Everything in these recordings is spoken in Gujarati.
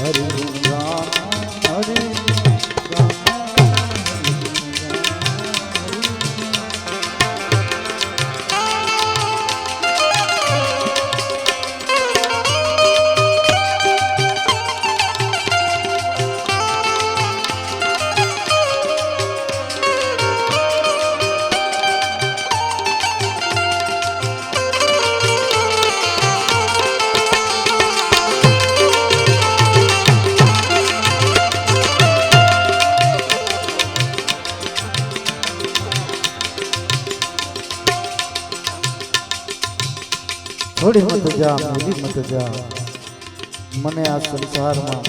હરિ ગુણ હરિ મેલી મત જા મને આ સંસારમાં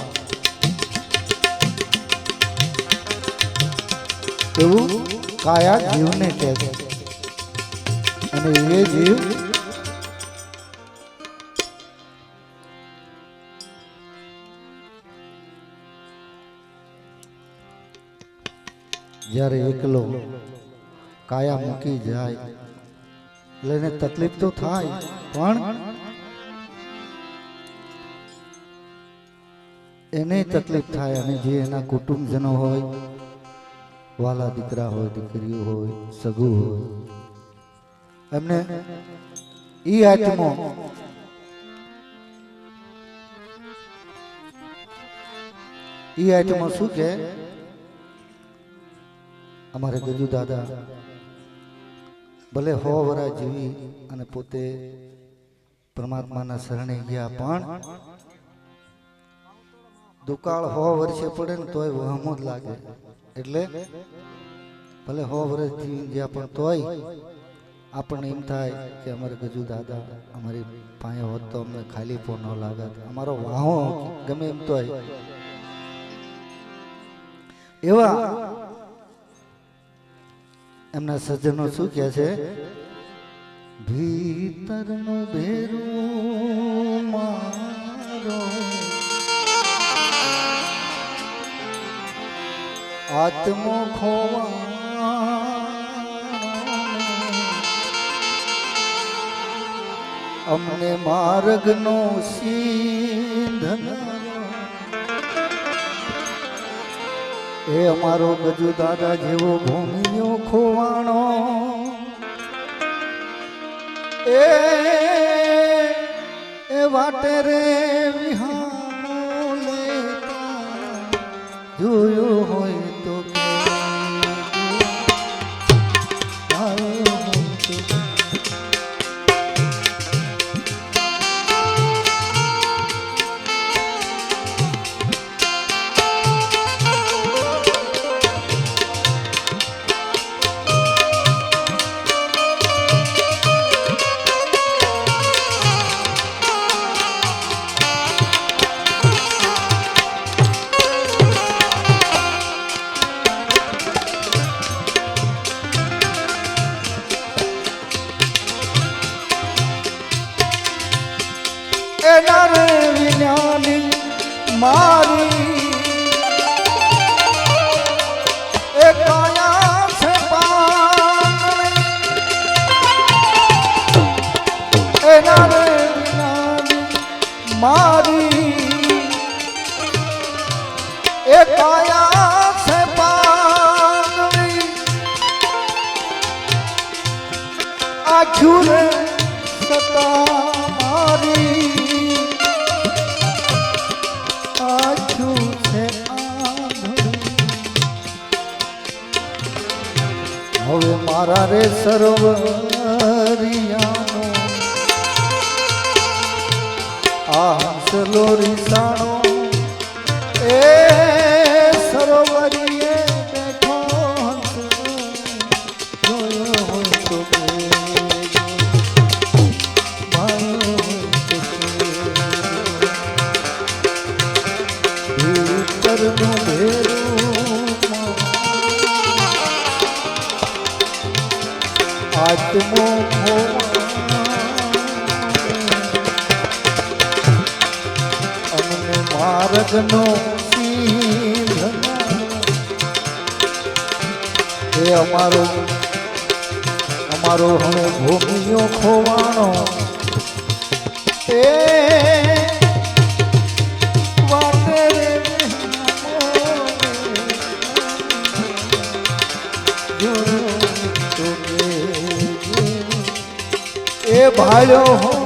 એવું કાયા જીવને કહે છે. અને એ જીવ જ્યારે એકલો કાયા મૂકી જાય, એટલે તકલીફ તો થાય, પણ એને તકલીફ થાય અને જે એના કુટુંબજનો હોય, વાલા દીકરા હોય, દીકરીઓ હોય, સગુ હોય, એમને ઈ આત્મો ઈ આત્મો શું કે અમારે ગજુ દાદા ભલે હો વરા જીવી અને પોતે પરમાત્માના શરણે ગયા પણ દુકાળ હો વર્ષે પડે ને તોય વહમો જ લાગે. એટલે ભલે હો વર્ષ જીવી ગયા પણ તોય, આપણને એમ થાય કે અમારે ગજુ દાદા, અમારી પાસે હોત તો અમને ખાલી પો ન લાગત. અમારો વાહો ગમે એમ તોય. એવા એમના સજ્જનો શું કહે છે? ભીતરનો ભેરું મારો આત્મો ખોવા અમને માર્ગનો સિંધન. એ અમારો ગજુ દાદા જેવો ભૂમિયો ખોવાણો. એ એ વાટે રે લેતા. જોયું હોય હંસલો રીસાણો. પાડ્યો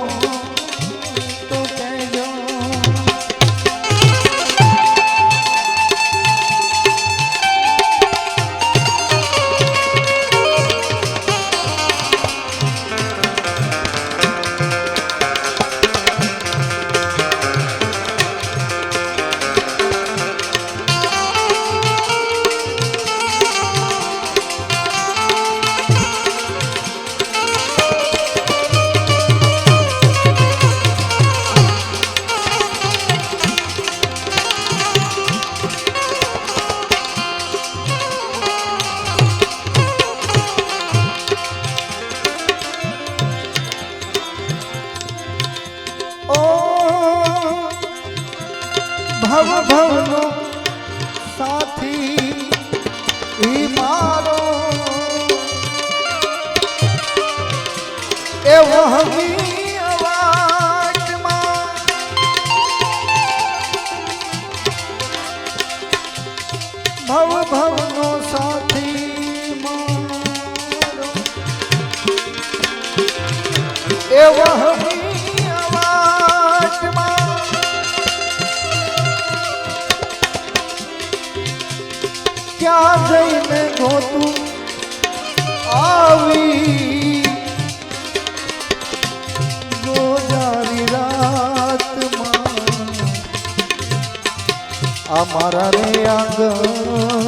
મારા રે આંગણિયાનો.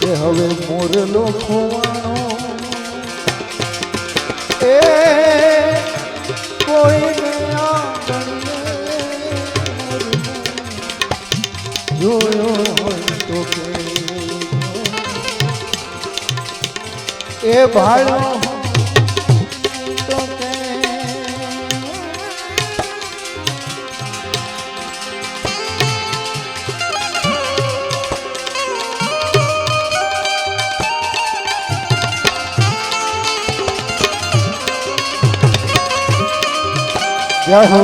કે હવે મોરલો ખોવાનો એ કોઈ જોયો હોય તો એ ભાડો જય હો.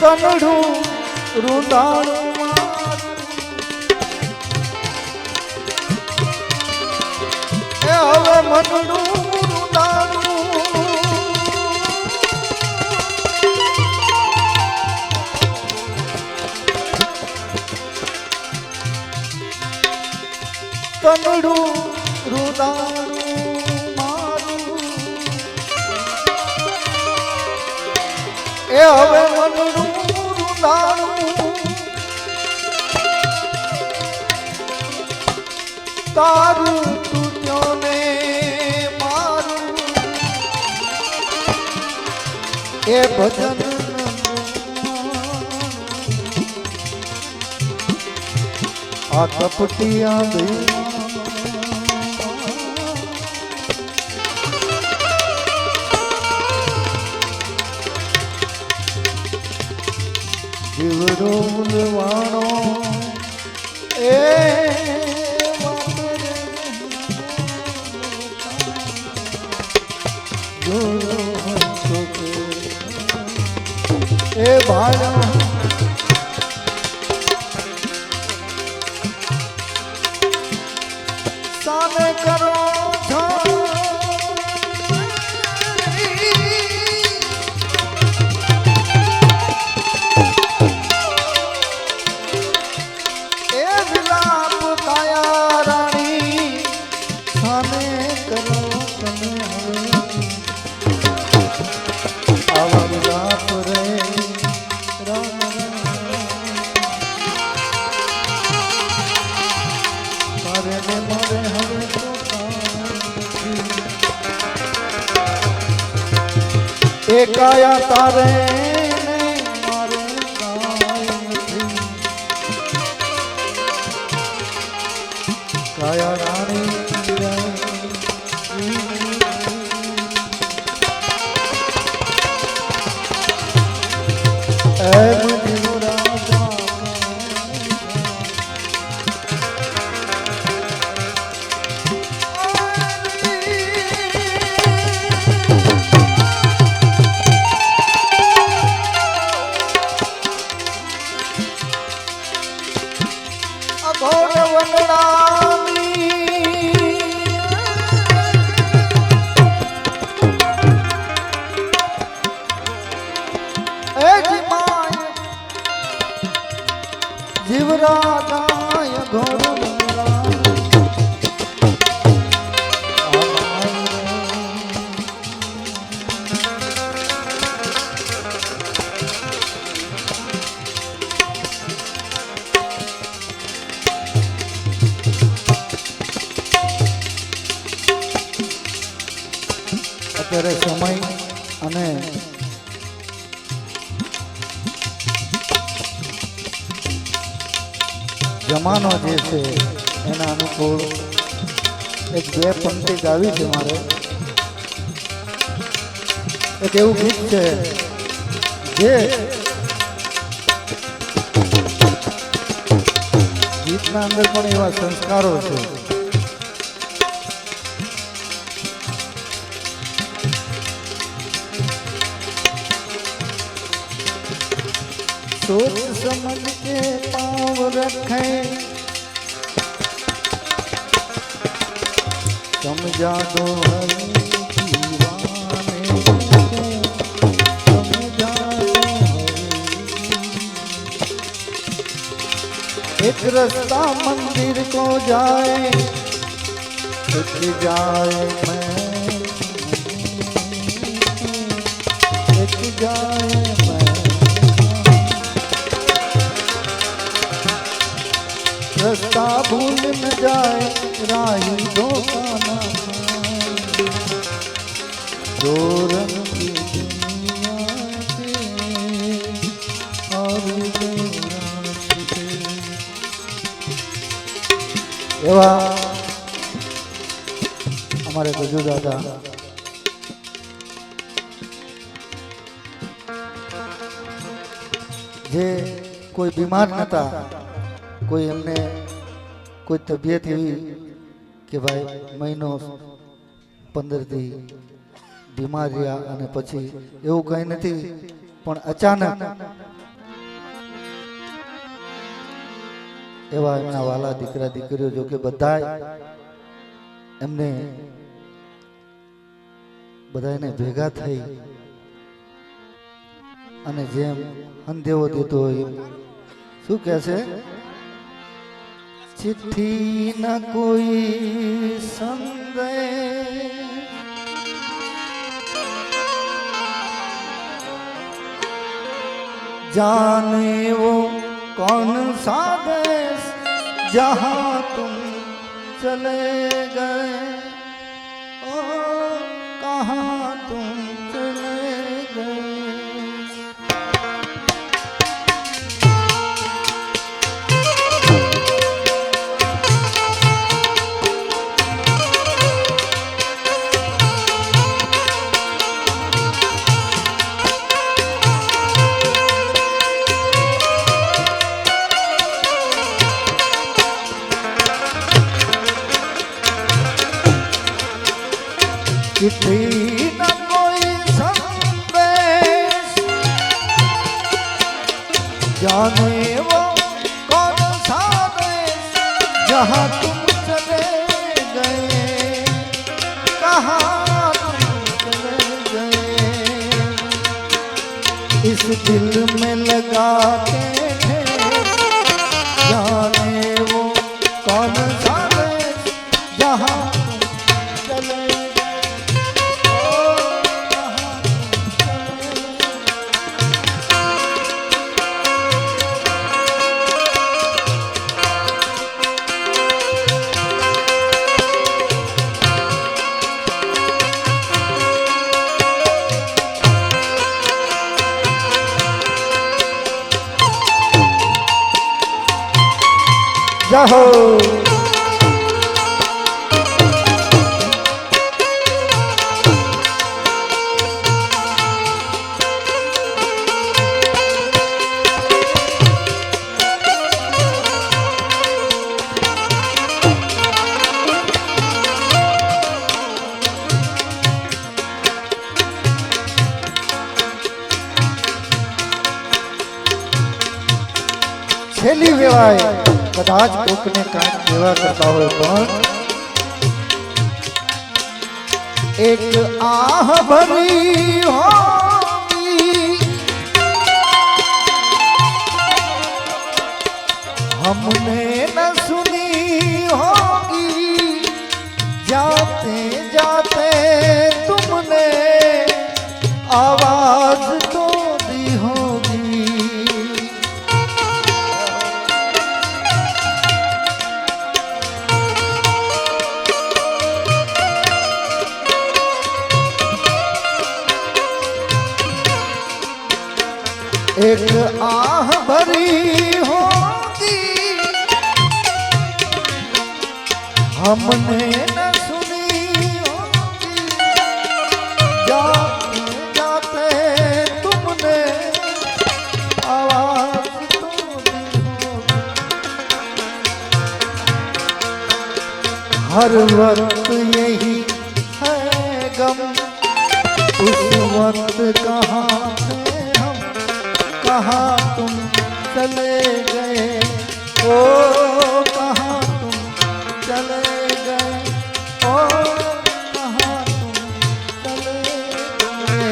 કનડું એ હવે મનડું. કનડું રૂંધાણું મારું એ હવે તારું તૂટ્યો ને મારું. એ ભજન આ કપટી આંગળી જીવડો મૂલવાણો એ ભાડા સામે કરો તારે. કાયા રાણી આવી છે મારે. એક એવું ગીત છે જે ગીતના અંદર પણ એવા સંસ્કારો છે. સોચ સમજ કે પાવ રખાય. समझा दो हरि दीवाने को, समझा दो हरि। एक रास्ता मंदिर को जाए एक जाए मैं एक जाए मैं रास्ता भूल न जाए राही એવા અમારે ગજુ દાદા જે કોઈ બીમાર નતા, કોઈ એમને કોઈ તબિયત એવી કે ભાઈ મહિનો પંદર દી બીમાર રહ્યા અને પછી એવું કંઈ નથી, પણ અચાનક એવા એમના વાલા દીકરા દીકરીઓ જોકે બધા એમને બધાને ભેગા થઈ અને જેમ અંધેવો દેતો હોય શું કે છે? ચિઠ્ઠી ના કોઈ સંદેશ जाने वो कौन सा देश जहाँ तुम चले गए जाने वो कौन सा देश जहाँ तुम चले गए कहाँ तुम चले गए इस दिल में लगाते थे যাহো કોકને કાંઈક કેવા કરતા હોય પણ એક આહ ભરી હો હમને ન સુની હો कहाँ तुम चले गए ओ कहाँ तुम चले गए ओ कहाँ तुम चले गए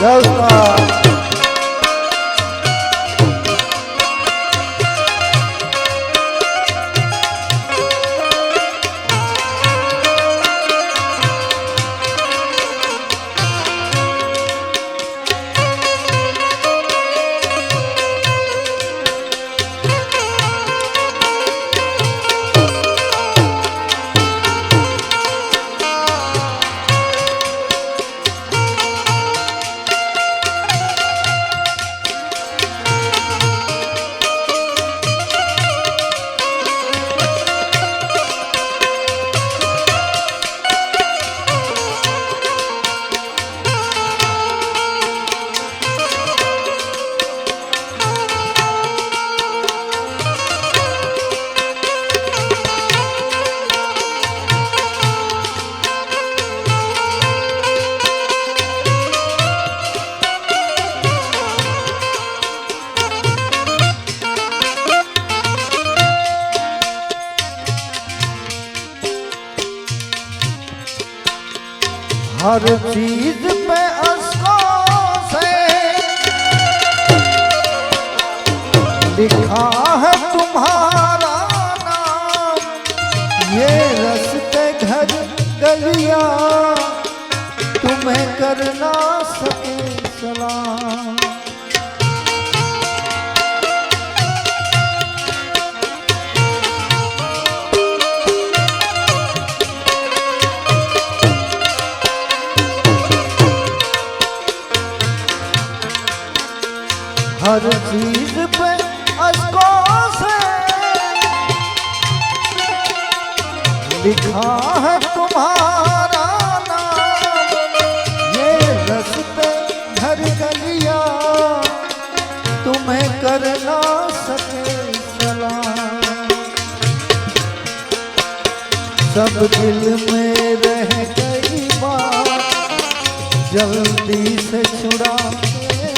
जय हर चीज पे असकों से लिखा है हर चीज पे अशकों से लिखा है तुम्हारा नाम ये रस्ते घर गलिया तुम्हें कर ना सके सलाम सब दिल में रह गई बात जल्दी से छुड़ा के हाथ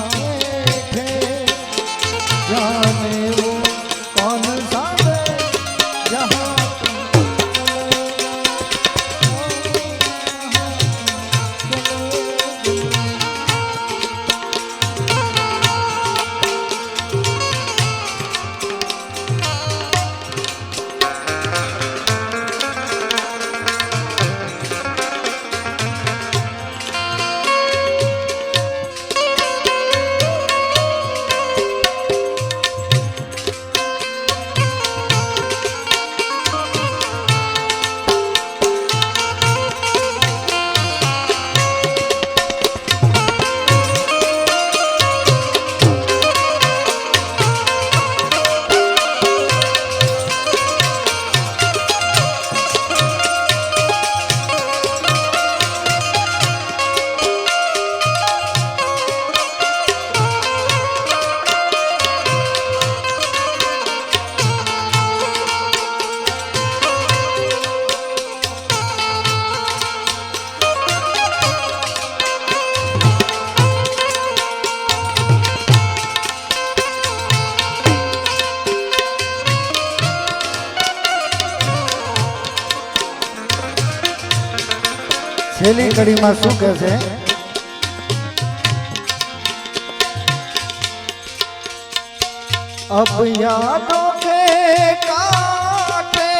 છેલ્લી કડીમાં શું કહે છે अब यादों के कांटे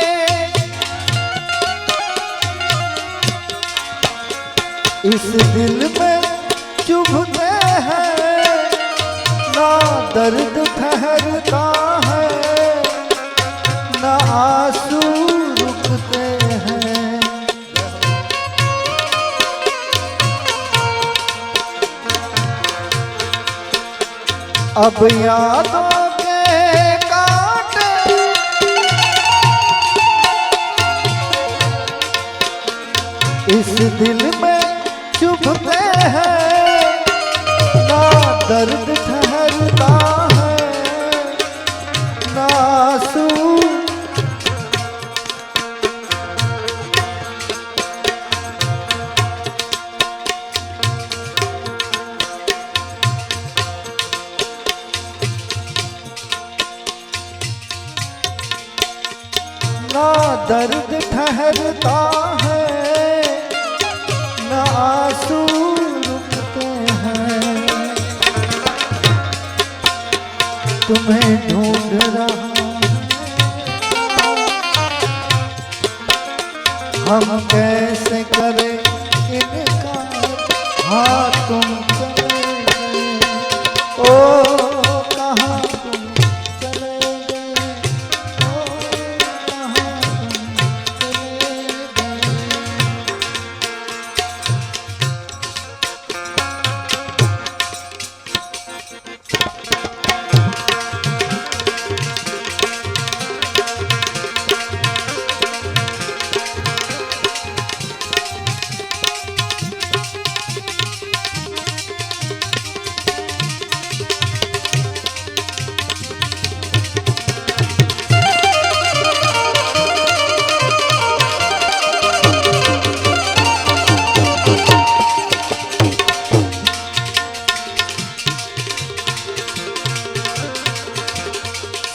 इस दिल में चुभते हैं ना दर्द अब यादों के कांटे इस दिल में चुभते हैं ना दर्द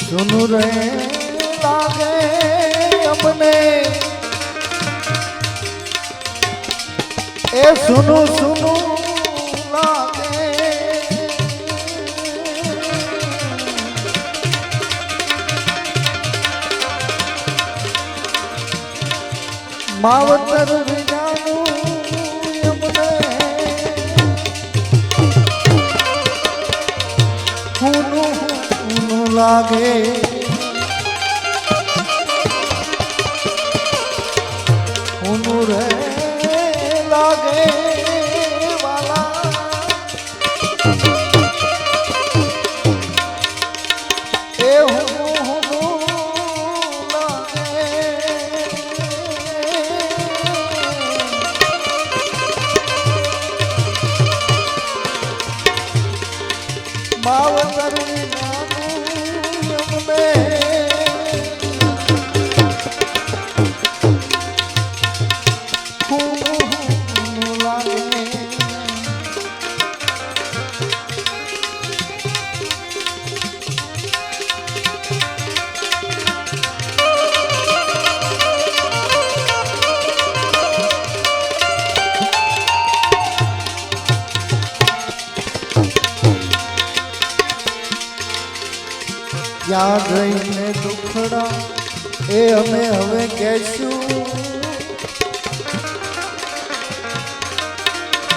સુનુ રે લાગે અમને એ સુનુ સુનુ લાગે માવતર લાગે. હું રે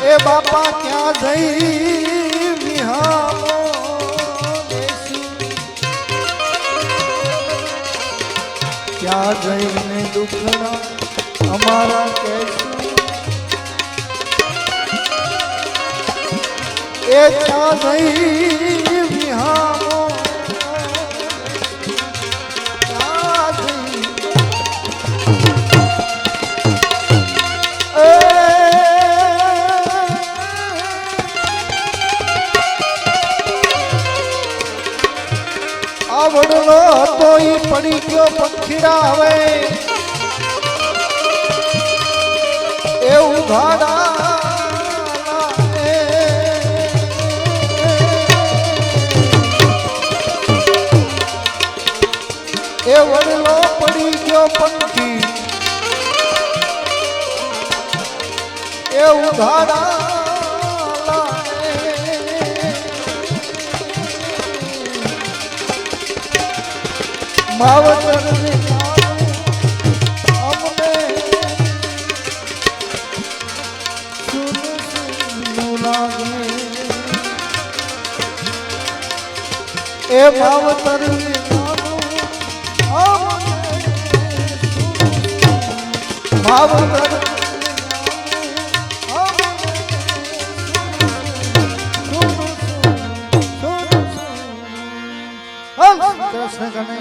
એ બાપા ક્યાં જઈ વિહામો ક્યાં જઈને દુખડા અમારા કેશું એ ક્યાં જઈ વિહામો આવડલો હતો ઈ પડી ગયો પંખીડા હવે. એવું ઘાડા એ વડલો પડી ગયો પંખી. ઉઘાડા માવતરની એ ભાવતર ભાવતર કૃષ્ણ ગણે